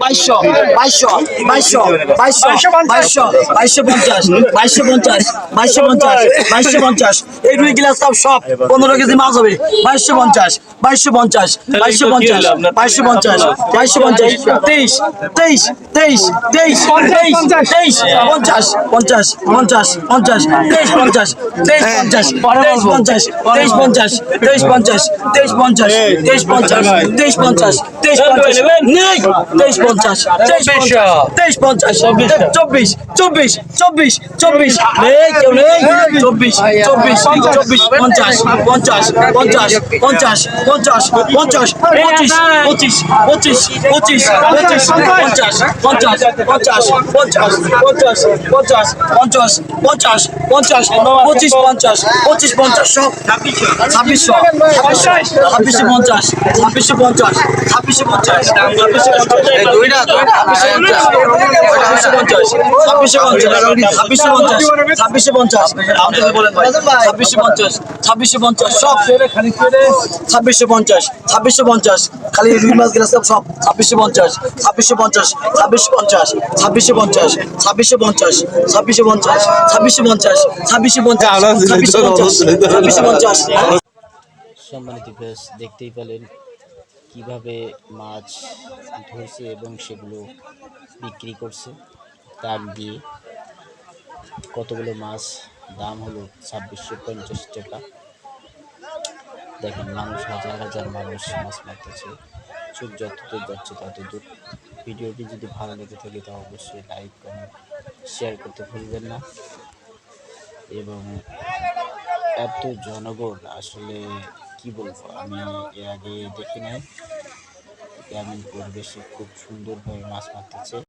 বাইশশো বাইশশো বাইশশো বাইশশো বাইশশো বাইশশো পঞ্চাশ বাইশশো পঞ্চাশ বাইশশো পঞ্চাশ বাইশশো পঞ্চাশ এই দুই গিলাস সব সব পনেরো কেজি মাছ হবে বাইশশো পঞ্চাশ বাইশশো পঞ্চাশ বাইশশো পঞ্চাশ বাইশশো পঞ্চাশ বাইশশো পঞ্চাশ তেইশ তেইশ তেইশ তেইশ তেইশ তেইশ পঞ্চাশ পঞ্চাশ পঞ্চাশ পঞ্চাশ তেইশ পঞ্চাশ তেইশ পঞ্চাশ তেইশ পঞ্চাশ তেইশ পঞ্চাশ তেইশ পঞ্চাশ তেইশ পঞ্চাশ তেইশ পঞ্চাশ তেইশ পঞ্চাশ তেইশ পঞ্চাশ তেইশ পঞ্চাশ পঞ্চাশ তেইশ পঞ্চাশ চব্বিশ চব্বিশ চব্বিশ চব্বিশ নেই কেউ নেই চব্বিশ চব্বিশ চব্বিশ পঞ্চাশ পঞ্চাশ পঞ্চাশ পঞ্চাশ পঞ্চাশ পঞ্চাশ পঁচিশ পঁচিশ পঁচিশ পঁচিশ পঁচিশ পঞ্চাশ পঞ্চাশ পঞ্চাশ পঞ্চাশ পঞ্চাশ পঞ্চাশ পঞ্চাশ পঞ্চাশ পঞ্চাশ পঁচিশ পঞ্চাশ পঁচিশ পঞ্চাশ সব ছাব্বিশশো ছাব্বিশশো পঞ্চাশ ছাব্বিশশো পঞ্চাশ ছাব্বিশশো পঞ্চাশ ছাব্বিশশো পঞ্চাশ ছাব্বিশশো পঞ্চাশ ছাব্বিশশো পঞ্চাশ ছাব্বিশশো পঞ্চাশ ছাব্বিশশো পঞ্চাশ ছাব্বিশশো পঞ্চাশ সব ছাব্বিশশো পঞ্চাশ ছাব্বিশশো পঞ্চাশ খালি রুই মাছ গেলে সব সব ছাব্বিশশো পঞ্চাশ ছাব্বিশশো পঞ্চাশ ছাব্বিশশো পঞ্চাশ ছাব্বিশশো পঞ্চাশ ছাব্বিশশো পঞ্চাশ ছাব্বিশশো পঞ্চাশ ছাব্বিশশো পঞ্চাশ ছাব্বিশশো পঞ্চাশ ছাব্বিশশো পঞ্চাশ ছাব্বিশশো পঞ্চাশ সম্মানিত দেখতেই পেলেন কীভাবে মাছ ধরছে এবং সেগুলো বিক্রি করছে টাক দিয়ে কতগুলো মাছ দাম হলো ছাব্বিশশো পঞ্চাশ টাকা। দেখেন, মানুষ, হাজার হাজার মানুষ মাছ মারতেছে, চোখ যত দূর যাচ্ছে তত দূর ভিডিওটি যদি ভালো লেগে থাকে তা অবশ্যই লাইক কমেন্ট শেয়ার করতে ভুলবেন না। এবং এত জনগণ আসলে কি বলব? আমি এর আগে দেখি নাই। গ্রামীণ পরিবেশে খুব সুন্দরভাবে মাছ মারতেছে।